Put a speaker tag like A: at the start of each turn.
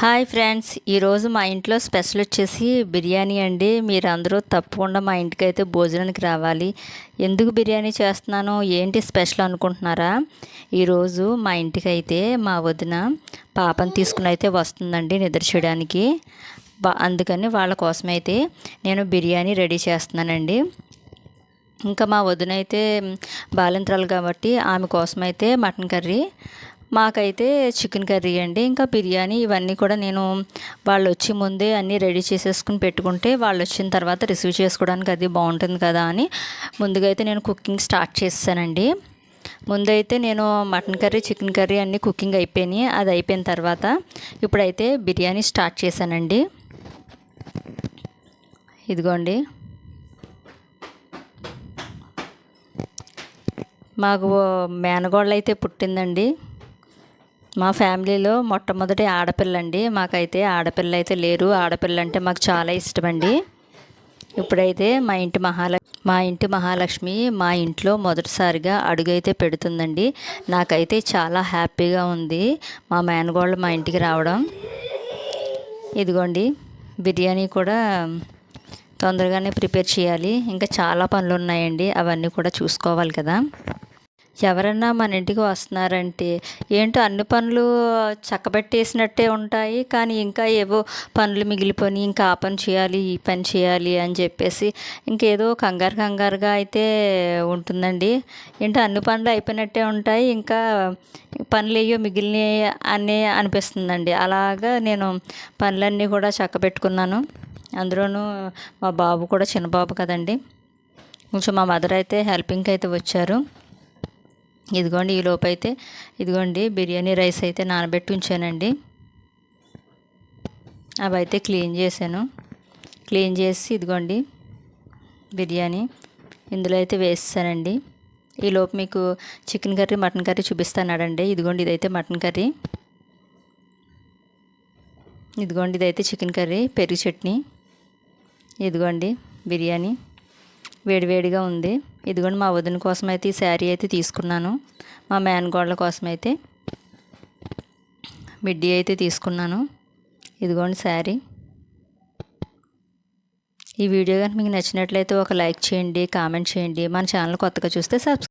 A: Hi friends ఈరోజు మా ఇంట్లో స్పెషల్ వచ్చేసి బిర్యానీ అండి. మీరందరూ తప్పకుండా మా ఇంటికి అయితే భోజనానికి రావాలి. ఎందుకు బిర్యానీ చేస్తున్నాను? ఏంటి స్పెషల్ అనుకుంటున్నారా? ఈరోజు మా ఇంటికి అయితే మా వదిన పాపను తీసుకుని అయితే వస్తుందండి నిద్ర చేయడానికి. అందుకని వాళ్ళ కోసం అయితే నేను బిర్యానీ రెడీ చేస్తున్నానండి. ఇంకా మా వదిన అయితే బాలింతరాలు కాబట్టి ఆమె కోసం అయితే మటన్ కర్రీ మాకైతే చికెన్ కర్రీ అండి. ఇంకా బిర్యానీ ఇవన్నీ కూడా నేను వాళ్ళు వచ్చి ముందే అన్నీ రెడీ చేసేసుకుని పెట్టుకుంటే వాళ్ళు వచ్చిన తర్వాత రిసీవ్ చేసుకోవడానికి అది బాగుంటుంది కదా అని ముందుగా అయితే నేను కుకింగ్ స్టార్ట్ చేస్తానండి. ముందైతే నేను మటన్ కర్రీ చికెన్ కర్రీ అన్నీ కుకింగ్ అయిపోయినాయి. అది అయిపోయిన తర్వాత ఇప్పుడైతే బిర్యానీ స్టార్ట్ చేశానండి. ఇదిగోండి. మాకు మేనగోళ్ళు అయితే పుట్టిందండి. మా ఫ్యామిలీలో మొట్టమొదటి ఆడపిల్ల అండి మాకైతే ఆడపిల్ల అయితే లేరు. ఆడపిల్ల అంటే మాకు చాలా ఇష్టం అండి ఇప్పుడైతే మా ఇంటి మహాలక్ష్మి మా ఇంటి మహాలక్ష్మి మా ఇంట్లో మొదటిసారిగా అడుగైతే పెడుతుందండి. నాకైతే చాలా హ్యాపీగా ఉంది మా మేనగోళ్ళు మా ఇంటికి రావడం. ఇదిగోండి బిర్యానీ కూడా తొందరగానే ప్రిపేర్ చేయాలి. ఇంకా చాలా పనులు ఉన్నాయండి అవన్నీ కూడా చూసుకోవాలి కదా. ఎవరన్నా మన ఇంటికి వస్తున్నారంటే ఏంటో అన్ని పనులు చక్కబెట్టేసినట్టే ఉంటాయి. కానీ ఇంకా ఏవో పనులు మిగిలిపోయి ఇంకా ఆ పని చేయాలి ఈ పని చేయాలి అని చెప్పేసి ఇంకేదో కంగారు కంగారుగా అయితే ఉంటుందండి. ఏంటో అన్ని పనులు అయిపోయినట్టే ఉంటాయి. ఇంకా పనులు అయ్యో మిగిలినవి అనే అనిపిస్తుందండి. అలాగా నేను పనులన్నీ కూడా చక్కబెట్టుకున్నాను. అందులోనూ మా బాబు కూడా చిన్న బాబు కదండి. కొంచెం మా మదర్ అయితే హెల్పింగ్కి అయితే వచ్చారు. ఇదిగోండి ఈ లోపైతే ఇదిగోండి బిర్యానీ రైస్ అయితే నానబెట్టి ఉంచానండి. అవి అయితే క్లీన్ చేశాను. క్లీన్ చేసి ఇదిగోండి బిర్యానీ ఇందులో అయితే వేస్తానండి. ఈ లోపు మీకు చికెన్ కర్రీ మటన్ కర్రీ చూపిస్తానండి ఇదిగోండి ఇదైతే మటన్ కర్రీ. ఇదిగోండి ఇదైతే చికెన్ కర్రీ పెరుగు చట్నీ. ఇదిగోండి బిర్యానీ. వేడివేడిగా ఉంది. ఇదిగోండి మా వదిన కోసం అయితే ఈ శారీ అయితే తీసుకున్నాను. మా మేనగోళ్ళ కోసం అయితే మిడ్డీ అయితే తీసుకున్నాను. ఇదిగోండి శారీ. ఈ వీడియో కనుక మీకు నచ్చినట్లయితే ఒక లైక్ చేయండి కామెంట్ చేయండి. మన ఛానల్ కొత్తగా చూస్తే సబ్స్క్రైబ్